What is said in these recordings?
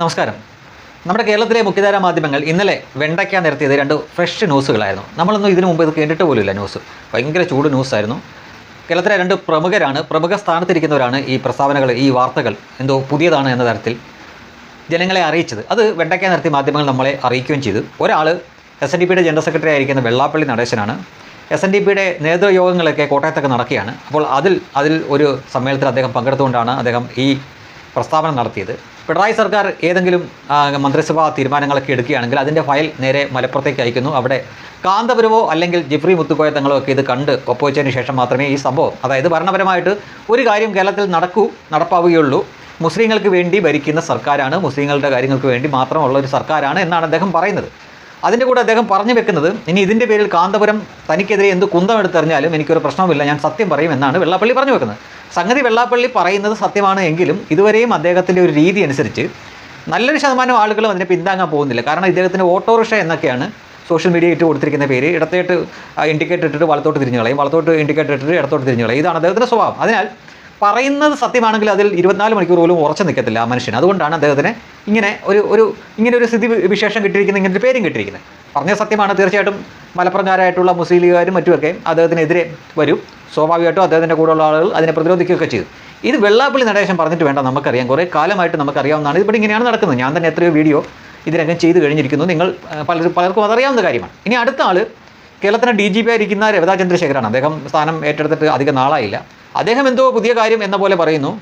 നമസ്കാരം. നമ്മുടെ കേരളത്തിലെ മുഖ്യധാര മാധ്യമങ്ങൾ ഇന്നലെ വെണ്ടയ്ക്ക നിരത്തിയത് രണ്ട് ഫ്രഷ് ന്യൂസുകളായിരുന്നു. നമ്മളൊന്നും ഇതിനു മുമ്പ് ഇത് കേട്ടിട്ട് പോലുമില്ല ന്യൂസ്. ഭയങ്കര ചൂട് ന്യൂസായിരുന്നു. കേരളത്തിലെ രണ്ട് പ്രമുഖരാണ് പ്രമുഖ സ്ഥാനത്തിരിക്കുന്നവരാണ് ഈ പ്രസ്താവനകൾ ഈ വാർത്തകൾ എന്തോ പുതിയതാണ് എന്ന തരത്തിൽ ജനങ്ങളെ അറിയിച്ചത്. അത് വെണ്ടയ്ക്ക നിരത്തി മാധ്യമങ്ങൾ നമ്മളെ അറിയിക്കുകയും ചെയ്തു. ഒരാൾ എസ് എൻ ഡി പിയുടെ ജനറൽ സെക്രട്ടറി ആയിരിക്കുന്ന വെള്ളാപ്പള്ളി നടേശനാണ്. എസ് എൻ ഡി പിയുടെ നേതൃയോഗങ്ങളൊക്കെ കോട്ടയത്തൊക്കെ നടക്കുകയാണ്. അപ്പോൾ അതിൽ അതിൽ ഒരു സമ്മേളനത്തിൽ അദ്ദേഹം പങ്കെടുത്തുകൊണ്ടാണ് അദ്ദേഹം ഈ പ്രസ്താവന നടത്തിയത്. പിണറായി സർക്കാർ ഏതെങ്കിലും മന്ത്രിസഭാ തീരുമാനങ്ങളൊക്കെ എടുക്കുകയാണെങ്കിൽ അതിന്റെ ഫയൽ നേരെ മലപ്പുറത്തേക്ക് അയക്കുന്നു. അവിടെ കാന്തപുരമോ അല്ലെങ്കിൽ ജിഫ്രി മുത്തുക്കോയ തങ്ങളോ ഒക്കെ ഇത് കണ്ട് ഒപ്പുവെച്ചതിന് ശേഷം മാത്രമേ ഈ സംഭവം അതായത് ഭരണപരമായിട്ട് ഒരു കാര്യം കേരളത്തിൽ നടക്കൂ നടപ്പാവുകയുള്ളൂ. മുസ്ലിങ്ങൾക്ക് വേണ്ടി ഭരിക്കുന്ന സർക്കാരാണ് മുസ്ലിങ്ങളുടെ കാര്യങ്ങൾക്ക് വേണ്ടി മാത്രമുള്ള ഒരു സർക്കാരാണ് എന്നാണ് അദ്ദേഹം പറയുന്നത്. അതിന്റെ കൂടെ അദ്ദേഹം പറഞ്ഞു വെക്കുന്നത് ഇനി ഇതിന്റെ പേരിൽ കാന്തപുരം തനിക്കെതിരെ എന്ത് കുന്തം എടുത്തെറിഞ്ഞാലും എനിക്കൊരു പ്രശ്നവുമില്ല ഞാൻ സത്യം പറയും എന്നാണ് വെള്ളാപ്പള്ളി പറഞ്ഞു വെക്കുന്നത്. സംഗതി വെള്ളാപ്പള്ളി പറയുന്നത് സത്യമാണ് എങ്കിലും ഇതുവരെയും അദ്ദേഹത്തിന്റെ ഒരു രീതി അനുസരിച്ച് നല്ലൊരു ശതമാനം ആളുകളും അതിനെ പിന്താങ്ങാൻ പോകുന്നില്ല. കാരണം ഇദ്ദേഹത്തിന് ഓട്ടോറിക്ഷ എന്നൊക്കെയാണ് സോഷ്യൽ മീഡിയ ഇട്ട് കൊടുത്തിരിക്കുന്ന പേര്. ഇടത്തേട്ട് ഇൻഡിക്കേറ്റർ ഇട്ടിട്ട് വലത്തോട്ട് തിരിഞ്ഞു കളയും വലത്തോട്ട് ഇൻഡിക്കേറ്റർ ഇട്ടിട്ട് ഇടത്തോട്ട് തിരിഞ്ഞു കളയും. ഇതാണ് അദ്ദേഹത്തിന്റെ സ്വഭാവം. അതിനാൽ പറയുന്നത് സത്യമാണെങ്കിൽ അതിൽ ഇരുപത്തിനാല് മണിക്കൂർ പോലും ഉറച്ചു നിൽക്കത്തില്ല ആ മനുഷ്യൻ അതുകൊണ്ടാണ് അദ്ദേഹത്തിന് ഇങ്ങനെ ഒരു ഒരു ഇങ്ങനെ ഒരു സ്ഥിതി വിശേഷം കിട്ടിയിരിക്കുന്ന ഇങ്ങനെ ഒരു പേരും കിട്ടിയിരിക്കുന്നത്. പറഞ്ഞ സത്യമാണ് തീർച്ചയായിട്ടും മലപ്പുറംകാരായിട്ടുള്ള മുസ്ലിം ലീഗുകാരും മറ്റുമൊക്കെ അദ്ദേഹത്തിനെതിരെ വരും. സ്വാഭാവികമായിട്ടും അദ്ദേഹത്തിന്റെ കൂടെയുള്ള ആളുകൾ അതിനെ പ്രതിരോധിക്കുകയൊക്കെ ചെയ്തു. ഇത് വെള്ളാപ്പള്ളി നടേശം പറഞ്ഞിട്ട് വേണ്ട നമുക്കറിയാം. കുറേ കാലമായിട്ട് നമുക്കറിയാവുന്നതാണ്. ഇതിപ്പോൾ ഇങ്ങനെയാണ് നടക്കുന്നത്. ഞാൻ തന്നെ എത്രയോ വീഡിയോ ഇതിനകം ചെയ്തു കഴിഞ്ഞിരിക്കുന്നു. നിങ്ങൾ പല പലർക്കും അതറിയാവുന്ന കാര്യമാണ്. ഇനി അടുത്ത ആൾ കേരളത്തിന്റെ ഡി ജി പി ആയിരിക്കുന്ന രവിതാ ചന്ദ്രശേഖരാണ്. അദ്ദേഹം സ്ഥാനം ഏറ്റെടുത്തിട്ട് അധികം നാളായില്ല. അദ്ദേഹം എന്തോ പുതിയ കാര്യം എന്ന പോലെ പറയുന്നു.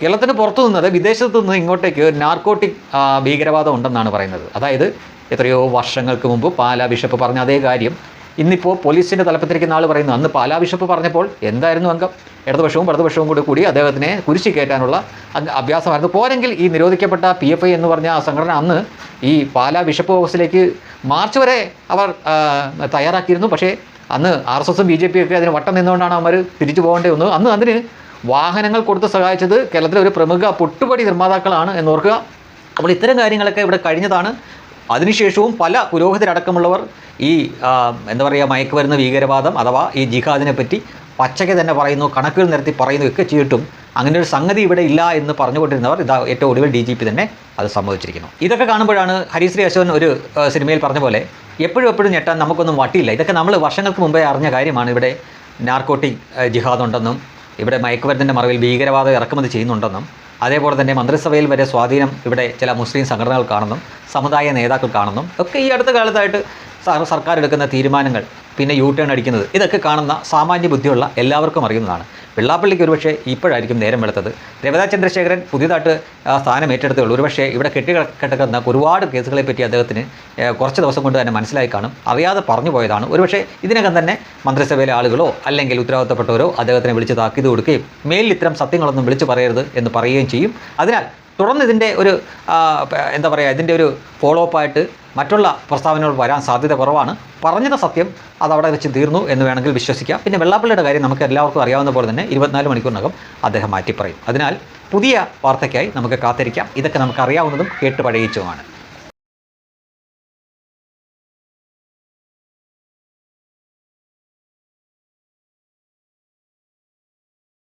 കേരളത്തിന് പുറത്തു നിന്നത് വിദേശത്ത് നിന്ന് ഇങ്ങോട്ടേക്ക് നാർക്കോട്ടിക് ഭീകരവാദം ഉണ്ടെന്നാണ് പറയുന്നത്. അതായത് എത്രയോ വർഷങ്ങൾക്ക് മുമ്പ് പാലാ ബിഷപ്പ് പറഞ്ഞ അതേ കാര്യം. ഇന്നിപ്പോൾ പോലീസിന്റെ തലപ്പത്തിരിക്കുന്ന ആൾ പറയുന്നു അന്ന് പാലാ ബിഷപ്പ് പറഞ്ഞപ്പോൾ എന്തായിരുന്നു അംഗം? ഇടതുപക്ഷവും വലതുപക്ഷവും കൂടി കൂടി അദ്ദേഹത്തിനെ കുരിശി കയറ്റാനുള്ള അഭ്യാസമായിരുന്നു. പോരെങ്കിൽ ഈ നിരോധിക്കപ്പെട്ട പി എഫ് ഐ എന്ന് പറഞ്ഞ ആ സംഘടന അന്ന് ഈ പാലാ ബിഷപ്പ് ഹൗസിലേക്ക് മാർച്ച് വരെ അവർ തയ്യാറാക്കിയിരുന്നു. പക്ഷേ അന്ന് ആർ എസ് എസും ബി ജെ പി ഒക്കെ അതിന് വട്ടം നിന്നുകൊണ്ടാണ് അവർ തിരിച്ചു പോകേണ്ടി വന്നത് അന്ന് അതിന് വാഹനങ്ങൾ കൊടുത്ത് സഹായിച്ചത് കേരളത്തിലെ ഒരു പ്രമുഖ പൊട്ടുപടി നിർമ്മാതാക്കളാണ് എന്നോർക്കുക. അപ്പോൾ ഇത്തരം കാര്യങ്ങളൊക്കെ ഇവിടെ കഴിഞ്ഞതാണ്. അതിനുശേഷവും പല പുരോഹിതരടക്കമുള്ളവർ ഈ എന്താ പറയുക മയക്കുമരുന്ന് ഭീകരവാദം അഥവാ ഈ ജിഹാദിനെ പറ്റി പച്ചയ്ക്ക് തന്നെ പറയുന്നു കണക്കുകൾ നിരത്തി പറയുന്നു ഒക്കെ ചെയ്തിട്ടും അങ്ങനെ ഒരു സംഗതി ഇവിടെ ഇല്ല എന്ന് പറഞ്ഞുകൊണ്ടിരുന്നവർ ഇതാ ഏറ്റവും ഒടുവിൽ ഡി ജി പി തന്നെ അത് സംഭവിച്ചിരിക്കുന്നു ഇതൊക്കെ കാണുമ്പോഴാണ് ഹരിശ്രീ അശോകൻ ഒരു സിനിമയിൽ പറഞ്ഞ പോലെ എപ്പോഴും എപ്പോഴും ഞെട്ടാൻ നമുക്കൊന്നും വട്ടിയില്ല. ഇതൊക്കെ നമ്മൾ വർഷങ്ങൾക്ക് മുമ്പേ അറിഞ്ഞ കാര്യമാണ്. ഇവിടെ നാർക്കോട്ടിക് ജിഹാദ് ഉണ്ടെന്നും ഇവിടെ മയക്കുമരുന്നിന്റെ മറവിൽ ഭീകരവാദം ഇറക്കുമതി ചെയ്യുന്നുണ്ടെന്നും അതേപോലെ തന്നെ മന്ത്രിസഭയിൽ വരെ സ്വാധീനം ഇവിടെ ചില മുസ്ലിം സംഘടനകൾ കാണുന്നു സമുദായ നേതാക്കൾ കാണുന്നു ഒക്കെ ഈ അടുത്ത കാലത്തായിട്ട് സർ- സർക്കാർ എടുക്കുന്ന തീരുമാനങ്ങൾ പിന്നെ യു ടേൺ അടിക്കുന്നത്. ഇതൊക്കെ കാണുന്ന സാമാന്യ ബുദ്ധിയുള്ള എല്ലാവർക്കും അറിയുന്നതാണ്. വെള്ളാപ്പള്ളിക്ക് ഒരുപക്ഷെ ഇപ്പോഴായിരിക്കും നേരം വെളുത്തത്. രവിതാ ചന്ദ്രശേഖരൻ പുതിയതായിട്ട് സ്ഥാനം ഏറ്റെടുത്തേ ഉള്ളൂ ഒരുപക്ഷെ ഇവിടെ കെട്ടിക്കിടക്കുന്ന ഒരുപാട് കേസുകളെ പറ്റി അദ്ദേഹത്തിന് കുറച്ച് ദിവസം കൊണ്ട് തന്നെ മനസ്സിലായി കാണും. അറിയാതെ പറഞ്ഞു പോയതാണ്. ഒരുപക്ഷെ ഇതിനകം തന്നെ മന്ത്രിസഭയിലെ ആളുകളോ അല്ലെങ്കിൽ ഉത്തരവാദിത്തപ്പെട്ടവരോ അദ്ദേഹത്തിനെ വിളിച്ച് താക്കീത് കൊടുക്കുകയും മേലിൽ ഇത്തരം സത്യങ്ങളൊന്നും വിളിച്ചു പറയരുത് എന്ന് പറയുകയും ചെയ്യും. അതിനാൽ തുടർന്ന് ഇതിന്റെ ഒരു എന്താ പറയുക ഇതിന്റെ ഒരു ഫോളോ അപ്പ് ആയിട്ട് മറ്റുള്ള പ്രസ്താവനകൾ വരാൻ സാധ്യത കുറവാണ്. പറഞ്ഞത് സത്യം അത് അവിടെ വെച്ച് തീർന്നു എന്ന് വേണമെങ്കിൽ വിശ്വസിക്കാം. പിന്നെ വെള്ളാപ്പള്ളിയുടെ കാര്യം നമുക്ക് എല്ലാവർക്കും അറിയാവുന്ന പോലെ തന്നെ ഇരുപത്തിനാല് മണിക്കൂറിനകം അദ്ദേഹം മാറ്റി പറയും അതിനാൽ പുതിയ വാർത്തയ്ക്കായി നമുക്ക് കാത്തിരിക്കാം. ഇതൊക്കെ നമുക്ക് അറിയാവുന്നതും കേട്ട് പഴയിച്ചുമാണ്